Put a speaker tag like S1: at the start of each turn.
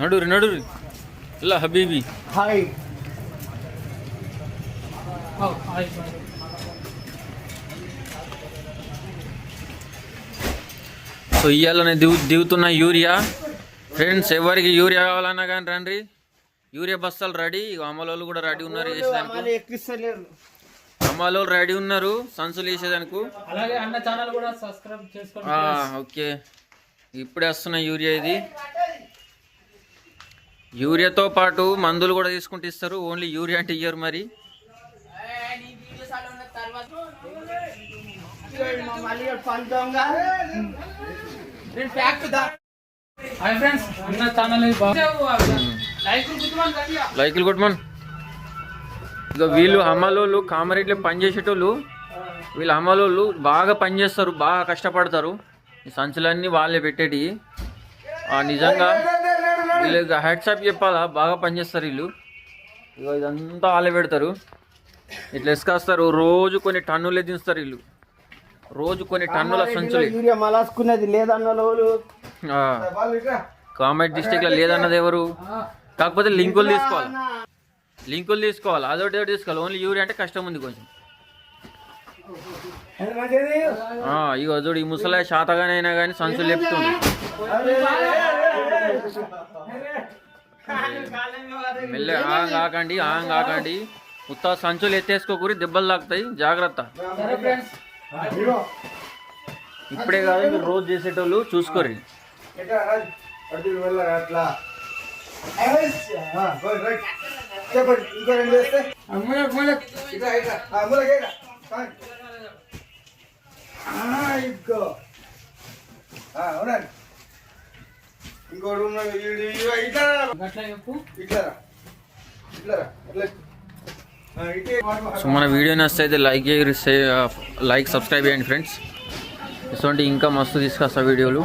S1: నడురి నడురి ఇలా habibi.
S2: Hi.
S1: So ఇయ్యాలనే దిగు దిగుతున్న యూరియా. ఫ్రెండ్స్ ఎవరికి యూరియా కావాలన్నా కానీ రండి. యూరియా బస్తాలు రెడీ. అమ్మలోళ్ళు కూడా రెడీ ఉన్నారు అమ్మలోళ్ళు రెడీ ఉన్నారు. సంచులు వేసేదానికి
S3: అలాగే అన్న ఛానల్ కూడా సబ్స్క్రైబ్ చేసుకోండి
S1: ఓకే. ఇప్పుడే వస్తున్న యూరియా ఇది. యూరియాతో పాటు మందులు కూడా తీసుకుంటూ ఇస్తారు. ఓన్లీ యూరియా అంటే ఇయ్యరు మరి. లైకులు కొట్టమన్. ఇక వీళ్ళు అమ్మలోళ్ళు కామారెడ్డిలో పనిచేసేటోళ్ళు వీళ్ళు అమ్మలోళ్ళు బాగా పనిచేస్తారు బాగా కష్టపడతారు. ఈ సంచులన్నీ వాళ్ళే పెట్టేటి. నిజంగా వీళ్ళకి హెడ్సప్ చెప్పాలా? బాగా పనిచేస్తారు వీళ్ళు. ఇక ఇదంతా వాళ్ళే పెడతారు. ఇట్లా ఎసుకొస్తారు రోజు కొన్ని టన్నులే దించుతారు వీళ్ళు. రోజు కొన్ని టన్నుల సంచులు.
S2: లేదన్న వాళ్ళు
S1: కామెడ్ డిస్టిక్లో లేదన్నది ఎవరు? కాకపోతే లింకులు తీసుకోవాలి? లింకులు తీసుకోవాలి. అదొకటి ఒకటి తీసుకోవాలి. ఓన్లీ యూరియా అంటే కష్టం ఉంది కొంచెం. ఆ, ఇగో చూడు ఈ ముసలా శాతగానైనా కానీ సంచులు చెప్తుంది మెల్ల ఆంగ్ ఆకండి ఆంగ్ ఆకండి ఉత్తా సంచులు ఎత్తేసుకోకూరి దెబ్బలు తాకుతాయి. జాగ్రత్త. ఇప్పుడే కాదు రోజు చేసేటోళ్ళు చూసుకోరు
S2: అట్లా? చెప్పండి ఇంకో రెండు వేస్తే? మూలకి ఇట్లా. అవునండి ఇట్లా. ఇట్లా. ఇట్లా. ఇట్లా.
S1: సో మన వీడియో నచ్చితే లైక్ చేయరు లైక్ సబ్స్క్రైబ్ చేయండి ఫ్రెండ్స్ ఇటువంటి ఇంకా మస్తు తీసుకొస్తా వీడియోలు.